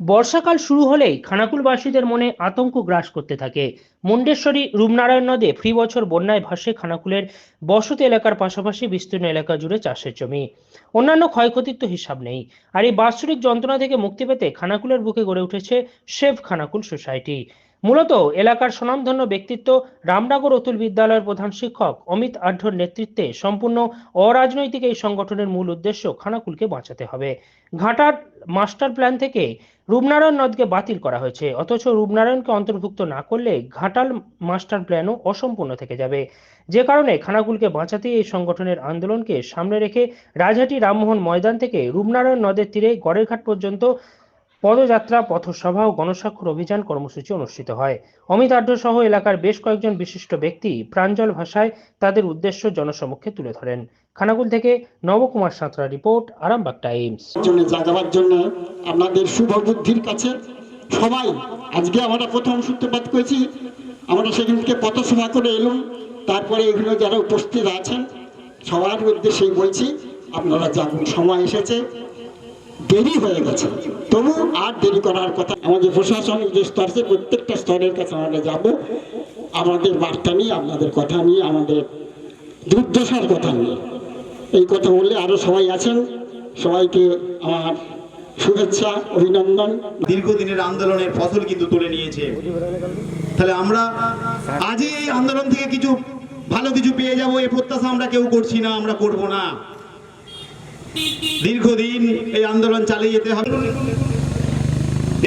বর্ষাকাল শুরু হলেই খানাকুলবাসীদের মনে আতঙ্ক গ্রাস করতে থাকে। মুন্ডেশ্বরী, রূপনারায়ণ নদে ফ্রি বছর বন্যায় ভাসে খানাকুলের বসতি এলাকার পাশাপাশি বিস্তীর্ণ এলাকা জুড়ে চাষের জমি। অন্যান্য ক্ষয়ক্ষতির তো হিসাব নেই। আর এই বাৎসরিক যন্ত্রণা থেকে মুক্তি পেতে খানাকুলের বুকে গড়ে উঠেছে সেভ খানাকুল সোসাইটি। মূলত এলাকার স্বনামধন্য ব্যক্তিত্ব রামনগর অতুল বিদ্যালয়ের প্রধান শিক্ষক অমিত আঢ্যর নেতৃত্বে সম্পূর্ণ অরাজনৈতিক এই সংগঠনের মূল উদ্দেশ্য খানাকুলকে বাঁচাতে হবে। ঘাটার মাস্টার প্ল্যান থেকে রূপনারায়ণ নদকে বাতিল করা হয়েছে। অথচ রূপনারায়ণকে অন্তর্ভুক্ত না করলে ঘাটাল মাস্টার প্ল্যানও অসম্পূর্ণ থেকে যাবে। যে কারণে খানাকুলকে বাঁচাতে এই সংগঠনের আন্দোলনকে সামনে রেখে রাজহাটি রামমোহন ময়দান থেকে রূপনারায়ণ নদের তীরে গড়েরঘাট পর্যন্ত পদযাত্রা, পথসভা ও গণস্বাক্ষর অভিযান কর্মসূচি অনুষ্ঠিত হয়। অমিত আঢ্য সহ এলাকার বেশ কয়েকজন বিশিষ্ট ব্যক্তি প্রাঞ্জল ভাষায় তাদের উদ্দেশ্য জনসমক্ষে তুলে ধরেন। খানাকুল থেকে নবকুমার সাঁতরা রিপোর্ট, আরামবাগ টাইমস। জাগাবার জন্য আপনাদের শুভ বুদ্ধির কাছে সবাই আজকে আমরা প্রথম সূত্রপাত করেছি। আমরা সেখান থেকে পথসভা করে এলাম। তারপরে এগুলো যারা উপস্থিত আছেন, সবার উদ্দেশ্যেই বলছি, আপনারা যাবেন সময় এসেছে। দেরি হয়ে গেছে। তবু আর দেরি করার কথা আমাদের প্রশাসনিক যে স্তর আছে প্রত্যেকটা স্তরের কাছে আমরা যাব। আমাদের বার্তা নিয়ে, আপনাদের কথা নিয়ে, আমাদের দুর্দশার কথা নিয়ে। এই কথা বললে আরও সবাই আছেন। সবাইকে আমার শুভেচ্ছা, অভিনন্দন। দীর্ঘদিনের আন্দোলনের ফসল কিন্তু তুলে নিয়েছে। তাহলে আমরা আজই এই আন্দোলন থেকে কিছু ভালো কিছু পেয়ে যাব। এই প্রত্যাশা আমরা কেউ করছি না, আমরা করব না। দীর্ঘদিন এই আন্দোলন চালিয়ে যেতে হবে।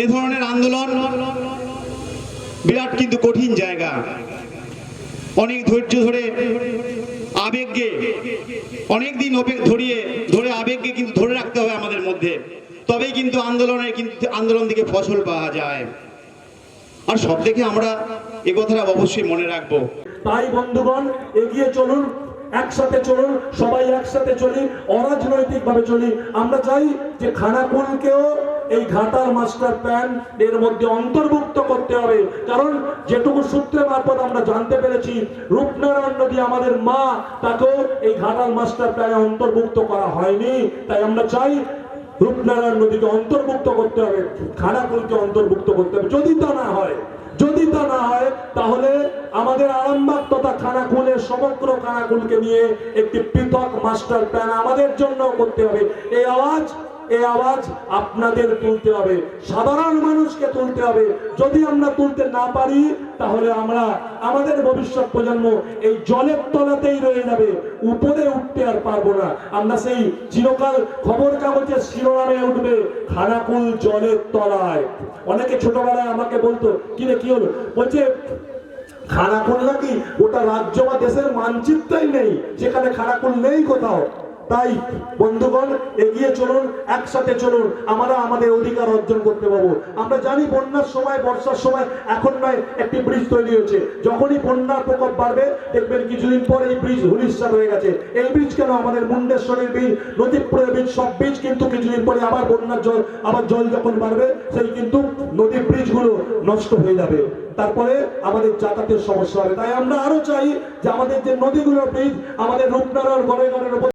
এ ধরনের আন্দোলন বিরাট কিন্তু কঠিন জায়গা। অনেক ধৈর্য ধরে আবেগকে অনেক দিন ধরিয়ে ধরে আবেগকে কিন্তু ধরে রাখতে হবে আমাদের মধ্যে। তবেই কিন্তু আন্দোলনের কিন্তু আন্দোলন থেকে ফসল পাওয়া যায়। আর সব থেকে আমরা এ কথাটা অবশ্যই মনে রাখব। তাই বন্ধুগণ, এগিয়ে চলুন। একসাথে চলুন, সবাই একসাথে চলি অরাজনৈতিক ভাবে চলি। আমরা চাই যে খানাকুলকেও এই ঘাটার মাস্টার প্ল্যান এর মধ্যে অন্তর্ভুক্ত করতে হবে। কারণ যেটুকু সূত্রে মারফত আমরা জানতে পেরেছি, রূপনারায়ণ নদী আমাদের মা, তাকেও এই ঘাটাল মাস্টার প্ল্যানে অন্তর্ভুক্ত করা হয়নি। তাই আমরা চাই রূপনারায়ণ নদীকে অন্তর্ভুক্ত করতে হবে, খানাকুলকে অন্তর্ভুক্ত করতে হবে। যদি তা না হয়, যদি তা না হয়, তাহলে আমাদের আরামবাগ তথা খানাকুলের সমগ্র খানাকুলকে নিয়ে একটি পৃথক মাস্টার প্ল্যান আমাদের জন্য করতে হবে। এই আওয়াজ এই আওয়াজ আপনাদের তুলতে হবে। সাধারণ মানুষকে তুলতে হবে। যদি আমরা তুলতে না পারি, তাহলে আমরা, আমাদের ভবিষ্যৎ প্রজন্ম এই জলের তলাতেই রয়ে যাবে। উপরে উঠতে আর পারব না। আমরা সেই চিরকাল খবর কাগজের শিরোনামে উঠবে, খানাকুল জলের তলায়। অনেকে ছোটবেলায় আমাকে বলতো, কি রে, কি হলো? বলছে, খানাকুল নাকি ওটা রাজ্য বা দেশের মানচিত্রই নেই। যেখানে খানাকুল নেই কোথাও। তাই, বন্ধুগণ, এগিয়ে চলুন, একসাথে চলুন। আমরা আমাদের অধিকার অর্জন করতে পারব। আমরা জানি বন্যার সময়, বর্ষার সময় এখন নয়, একটি ব্রিজ তৈরি হয়েছে। যখনই বন্যার প্রকোপ বাড়বে, দেখবেন কিছুদিন পর এই ব্রিজ হুলিশ্বাস হয়ে গেছে। এই ব্রিজ কেন? আমাদের মুন্ডেশ্বরের বীজ নদীপুরের বীজ সব বীজ কিন্তু কিছুদিন পরে আবার বন্যার জল, আবার জল যখন বাড়বে, সেই কিন্তু নদীর ব্রিজগুলো নষ্ট হয়ে যাবে। তারপরে আমাদের যাতায়াতের সমস্যা হবে। তাই আমরা আরও চাই যে আমাদের যে নদীগুলোর ব্রিজ আমাদের রূপনারায়ণ গড়ে গড়ের